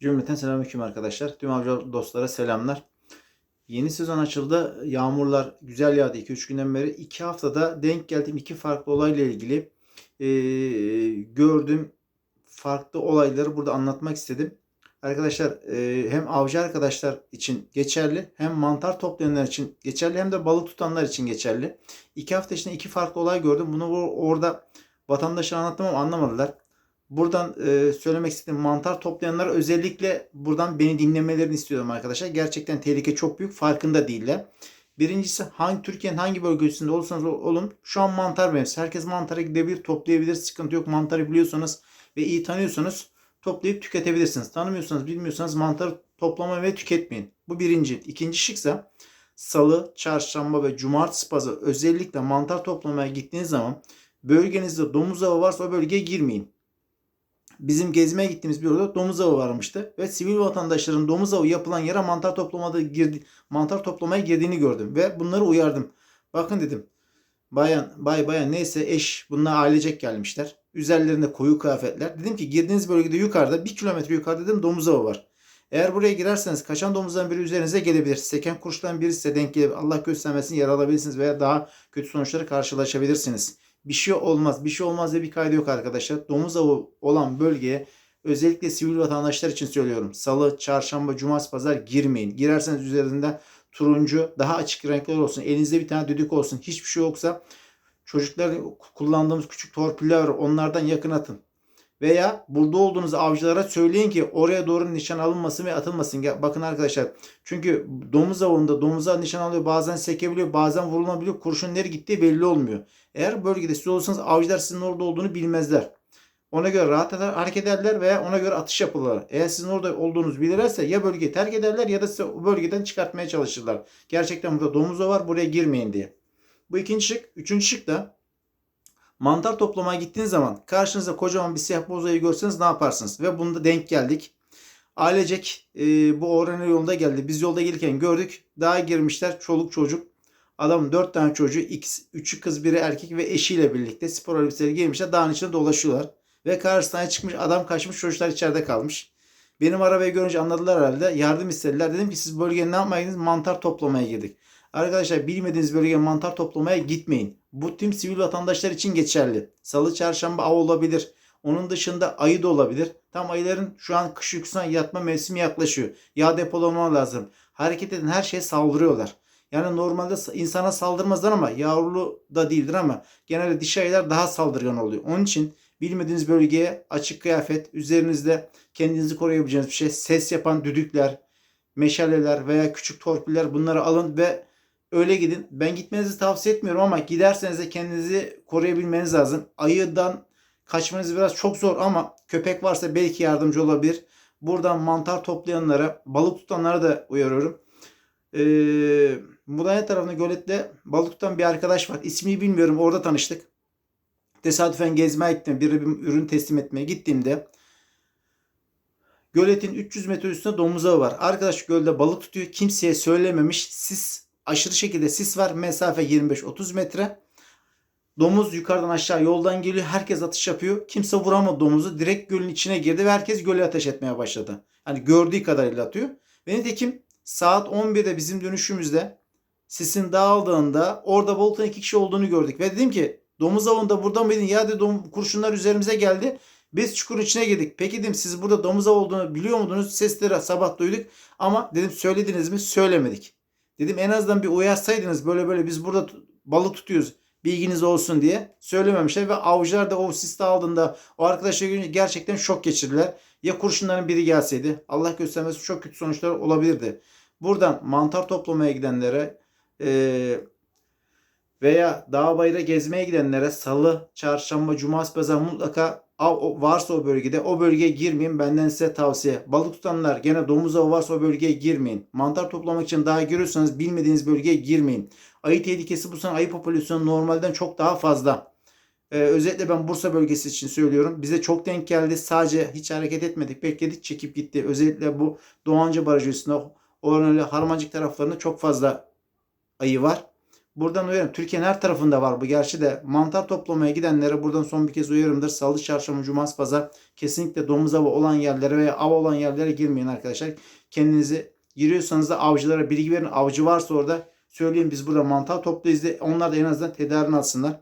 Cümleten selamünaleyküm arkadaşlar. Tüm avcı dostlara selamlar. Yeni sezon açıldı. Yağmurlar güzel yağdı 2-3 günden beri. 2 haftada denk geldiğim iki farklı olayla ilgili eee, gördüğüm farklı olayları burada anlatmak istedim. Arkadaşlar eee, hem avcı arkadaşlar için geçerli hem mantar toplayanlar için geçerli hem de balık tutanlar için geçerli. 2 hafta içinde iki farklı olay gördüm. Bunu or- orada vatandaşa anlattım ama anlamadılar. Buradan e, söylemek istediğim mantar toplayanlar özellikle buradan beni dinlemelerini istiyorum arkadaşlar. Gerçekten tehlike çok büyük. Farkında değiller. Birincisi hangi Türkiye'nin hangi bölgesinde olursanız ol- olun şu an mantar mevsimi. Herkes mantara gidebilir, toplayabilir. Sıkıntı yok. Mantarı biliyorsanız ve iyi tanıyorsanız toplayıp tüketebilirsiniz. Tanımıyorsanız, bilmiyorsanız mantarı toplama ve tüketmeyin. Bu birinci. İkinci şıksa salı, çarşamba ve cumartesi pazar özellikle mantar toplamaya gittiğiniz zaman bölgenizde domuz avı varsa o bölgeye girmeyin bizim gezmeye gittiğimiz bir orada domuz avı varmıştı ve sivil vatandaşların domuz avı yapılan yere mantar toplamada girdi mantar toplamaya girdiğini gördüm ve bunları uyardım. Bakın dedim. Bayan, bay bayan neyse eş bunlar ailecek gelmişler. Üzerlerinde koyu kıyafetler. Dedim ki girdiğiniz bölgede yukarıda bir kilometre yukarıda dedim domuz avı var. Eğer buraya girerseniz kaçan domuzdan biri üzerinize gelebilir. Seken kurşundan biri size denk gelebilir. Allah göstermesin yara alabilirsiniz veya daha kötü sonuçlara karşılaşabilirsiniz. Bir şey olmaz. Bir şey olmaz diye bir kaydı yok arkadaşlar. Domuz avı olan bölgeye özellikle sivil vatandaşlar için söylüyorum. Salı, çarşamba, cumartesi, pazar girmeyin. Girerseniz üzerinde turuncu, daha açık renkler olsun. Elinizde bir tane düdük olsun. Hiçbir şey yoksa çocuklar kullandığımız küçük torpiller. Onlardan yakın atın. Veya burada olduğunuz avcılara söyleyin ki oraya doğru nişan alınmasın ve atılmasın. Bakın arkadaşlar çünkü domuz avında domuza nişan alıyor bazen sekebiliyor bazen vurulabiliyor. Kurşun nereye gittiği belli olmuyor. Eğer bölgede siz olursanız avcılar sizin orada olduğunu bilmezler. Ona göre rahat eder, hareket ederler veya ona göre atış yapılır. Eğer sizin orada olduğunuzu bilirlerse ya bölgeyi terk ederler ya da sizi o bölgeden çıkartmaya çalışırlar. Gerçekten burada domuz var buraya girmeyin diye. Bu ikinci şık. Üçüncü şık da mantar toplamaya gittiğiniz zaman karşınızda kocaman bir siyah bozayı görseniz ne yaparsınız? Ve bunda denk geldik. Ailecek e, bu oranı yolunda geldi. Biz yolda gelirken gördük. Daha girmişler çoluk çocuk. Adamın dört tane çocuğu, X, üçü kız biri erkek ve eşiyle birlikte spor elbiseleri giymişler. Dağın içinde dolaşıyorlar. Ve karşısına çıkmış adam kaçmış çocuklar içeride kalmış. Benim arabayı görünce anladılar herhalde. Yardım istediler. Dedim ki siz bölgeye ne yapmaya gittiniz? Mantar toplamaya girdik. Arkadaşlar bilmediğiniz bölgeye mantar toplamaya gitmeyin. Bu tüm sivil vatandaşlar için geçerli. Salı, çarşamba av olabilir. Onun dışında ayı da olabilir. Tam ayıların şu an kış uykusuna yatma mevsimi yaklaşıyor. Yağ depolama lazım. Hareket eden her şeye saldırıyorlar. Yani normalde sa- insana saldırmazlar ama yavrulu da değildir ama genelde dişi ayılar daha saldırgan oluyor. Onun için bilmediğiniz bölgeye açık kıyafet, üzerinizde kendinizi koruyabileceğiniz bir şey, ses yapan düdükler, meşaleler veya küçük torpiller bunları alın ve öyle gidin. Ben gitmenizi tavsiye etmiyorum ama giderseniz de kendinizi koruyabilmeniz lazım. Ayıdan kaçmanız biraz çok zor ama köpek varsa belki yardımcı olabilir. Buradan mantar toplayanlara, balık tutanlara da uyarıyorum. Ee, Mudanya tarafında gölette balık tutan bir arkadaş var. İsmini bilmiyorum. Orada tanıştık. Tesadüfen gezmeye gittim. Bir, bir ürün teslim etmeye gittiğimde göletin 300 metre üstünde domuz ağı var. Arkadaş gölde balık tutuyor. Kimseye söylememiş. Sis aşırı şekilde sis var. Mesafe 25-30 metre. Domuz yukarıdan aşağı yoldan geliyor. Herkes atış yapıyor. Kimse vuramadı domuzu. Direkt gölün içine girdi ve herkes göle ateş etmeye başladı. Hani gördüğü kadarıyla atıyor. Ve nitekim saat 11'de bizim dönüşümüzde sisin dağıldığında orada balıktan iki kişi olduğunu gördük. Ve dedim ki domuz avında burada mıydın? Ya dedim kurşunlar üzerimize geldi. Biz çukurun içine girdik. Peki dedim siz burada domuz avı olduğunu biliyor muydunuz? Sesleri sabah duyduk. Ama dedim söylediniz mi? Söylemedik. Dedim en azından bir uyarsaydınız böyle böyle biz burada balık tutuyoruz. Bilginiz olsun diye söylememişler ve avcılar da o siste aldığında o arkadaşlar görünce gerçekten şok geçirdiler. Ya kurşunların biri gelseydi Allah göstermesin çok kötü sonuçlar olabilirdi. Buradan mantar toplamaya gidenlere eee, veya dağ bayıra gezmeye gidenlere salı, çarşamba, cumartesi, pazar mutlaka varsa o bölgede o bölgeye girmeyin. Benden size tavsiye. Balık tutanlar gene domuz avı varsa o bölgeye girmeyin. Mantar toplamak için dağa giriyorsanız bilmediğiniz bölgeye girmeyin. Ayı tehlikesi bu sene ayı popülasyonu normalden çok daha fazla. Ee, özellikle ben Bursa bölgesi için söylüyorum. Bize çok denk geldi. Sadece hiç hareket etmedik. Bekledik çekip gitti. Özellikle bu Doğanca Barajı üstünde Oraneli Harmancık taraflarında çok fazla ayı var. Buradan uyarım. Türkiye'nin her tarafında var bu. Gerçi de mantar toplamaya gidenlere buradan son bir kez uyarımdır. Salı, çarşamba, cumartesi, pazar kesinlikle domuz avı olan yerlere veya av olan yerlere girmeyin arkadaşlar. Kendinizi giriyorsanız da avcılara bilgi verin. Avcı varsa orada söyleyin biz burada mantar toplayız de onlar da en azından tedarini alsınlar.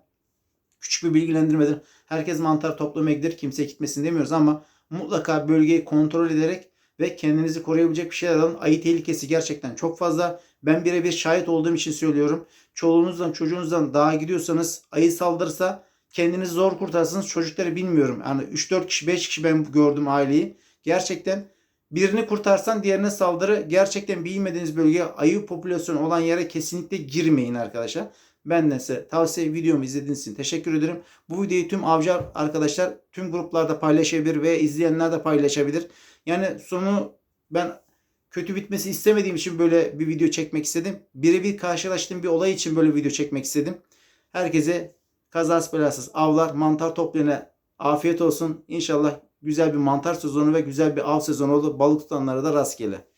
Küçük bir bilgilendirmedir. Herkes mantar toplamaya gider. Kimse gitmesin demiyoruz ama mutlaka bölgeyi kontrol ederek ve kendinizi koruyabilecek bir şeyler alın. Ayı tehlikesi gerçekten çok fazla. Ben birebir şahit olduğum için söylüyorum. Çoluğunuzdan çocuğunuzdan dağa gidiyorsanız ayı saldırırsa kendinizi zor kurtarsınız. Çocukları bilmiyorum. Yani 3-4 kişi 5 kişi ben gördüm aileyi. Gerçekten birini kurtarsan diğerine saldırı. Gerçekten bilmediğiniz bölgeye ayı popülasyonu olan yere kesinlikle girmeyin arkadaşlar. Ben size tavsiye videomu izlediğiniz için teşekkür ederim. Bu videoyu tüm avcı arkadaşlar tüm gruplarda paylaşabilir ve izleyenler de paylaşabilir. Yani sonu ben kötü bitmesi istemediğim için böyle bir video çekmek istedim. Birebir karşılaştığım bir olay için böyle bir video çekmek istedim. Herkese kazasız belasız avlar, mantar toplayana afiyet olsun. İnşallah güzel bir mantar sezonu ve güzel bir av sezonu olur. Balık tutanlara da rastgele.